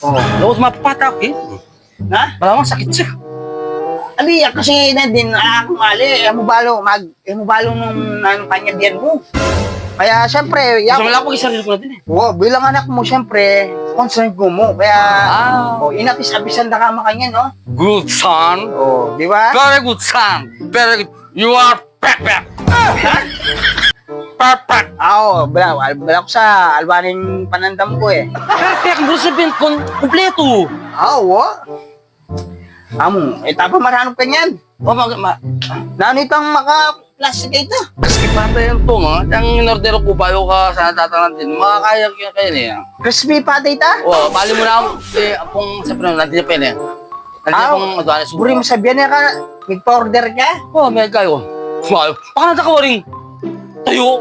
Oh. Lawat mapapatak eh. Na? Malamang sakit siya. Ali, kasi na din ako mali. Eh, mo balo, mag, eh, mo balo nung kanya biyan mo. Kaya, syempre, Kasi wala akong isarili ko na din eh. oh, bilang anak mo, syempre, concerned ko mo. Kaya, Ah. oh, inapis-apisan na ka makanya, no? Good son. Oh, di ba? Very good son. Very good. You are perfect. Perfect. Oo, bala, bala ko sa albanin panandam ko eh. Perfect. Ibig sabihin, kon kompleto. Ah, Oo, Amo, eh tapa maranong ka niyan. O, mag, ma, Nano itang maka-plastic ito. Kasi pata yan to, no? Ang inorder ko bayo ka sa natatanan din. Makakaya ko kayo niya. Crispy pata ita. O, bali mo na ako. Eh, apong, siyempre, nandiyan pa yun eh. Nandiyan Ah, pong, adwanes. Buri mo sabihan niya ka, nagpa-order ka. Oh, may kayo. Wow. Baka nata ka. Tayo.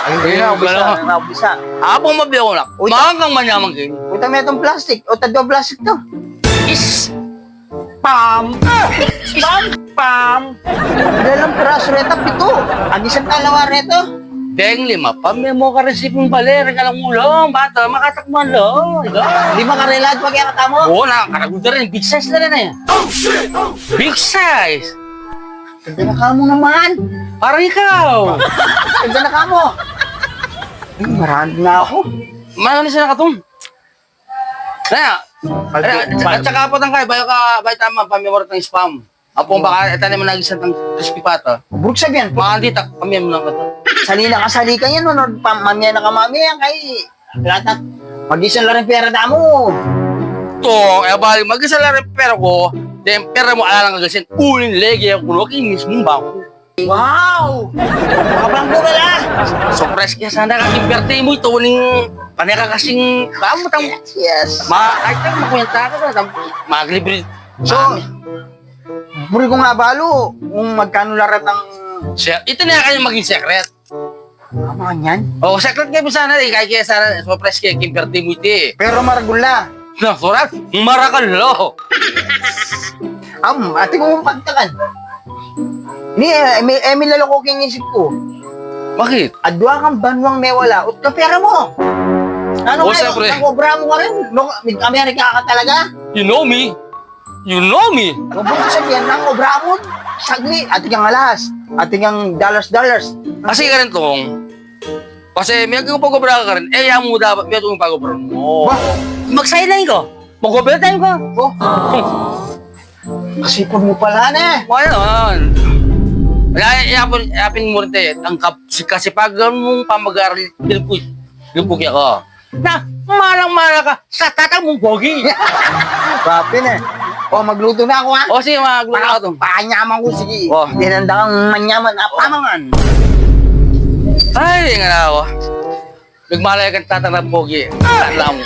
Ayun na, ubisa, Wala. na, ubisa. Habang mabiyo ko lang. Uy, Mahangang manyaman kayo. Puta mo itong plastic. O, tadwa plastic to. Is. Pam. Pam! Pam! Dalang piraso reta, pito. Ang isang kalawa reto. Deng lima pa. May mo ka resipong baler. Ka lang ulang. Bata, makatakman lang. Hindi makarelad pag yakata mo. Oo, nakakaragot na rin. Big size na rin eh. Big size. Ganda na ka mo naman. Parang ikaw. Ganda na ka mo. Marami na ako. Mano ni sana katong? Kaya, at saka po tang kay bayo ka bayo tama pamimor ng spam. Apong baka itanim mo nagisan ng crispy pata. Buruk sabihan, Mga dita kami mo lang kato. sali na kasali ka yan, no? Mamaya na ka mamaya, kay... Lahat Mag-isang lang rin pera na mo. To, eh bali magisa lang rin pera ko. Then pera mo ala lang kagasin. Ulin legi ako kuno kinis mo ba ko. Wow! Makabangko ka na! Surprise kaya sana ka imperte mo ito ning paneka kasing kamo tang Yes. ma ay tang makwenta ka na maglibre. So, buri ko nga balo, kung magkano larat ang... Siya, ito na kanya maging secret. Kama yan. Oh, secret kayo sana eh. Kaya kaya sana surprise kaya kimperte mo ito eh. Pero maragula. Na, surat, marakalo. Am, ate ko mong pagtakan. Ni, eh, may, eh, may lalako king isip ko. Bakit? Adwa kang banwang may wala, ut ka pera mo. Ano Oh, nga, siyempre. nakobra mo ka rin. No, Mid-America ka talaga. You know me? You know me? Mabuti sabihan ng obra mo. Sagli, ati kang alas. Ati kang dollars, dollars. Kasi ka rin tong, kasi may kang pag-obra ka rin, eh, yan mo dapat, may itong pag-obra mo. Ba? Mag-sideline ko. Mag-overtime ko. Oh. Kasipag mo pala na. Kaya naman. Kaya, iapin, iapin mo rin tayo, ang kasipagan mong pamag-aaral, dilpuy, dilpuy ako. Na, malang-mala ka, sa tatang mong pogi. Papi na. O, magluto na ako ha. o, sige, magluto Para ka to. pakanyaman ko, sige. Oh. Tinanda kang manyaman. Ah, pamangan. Ay, nga na ako. Nagmalay kang tatang ng pogi. Alam mo.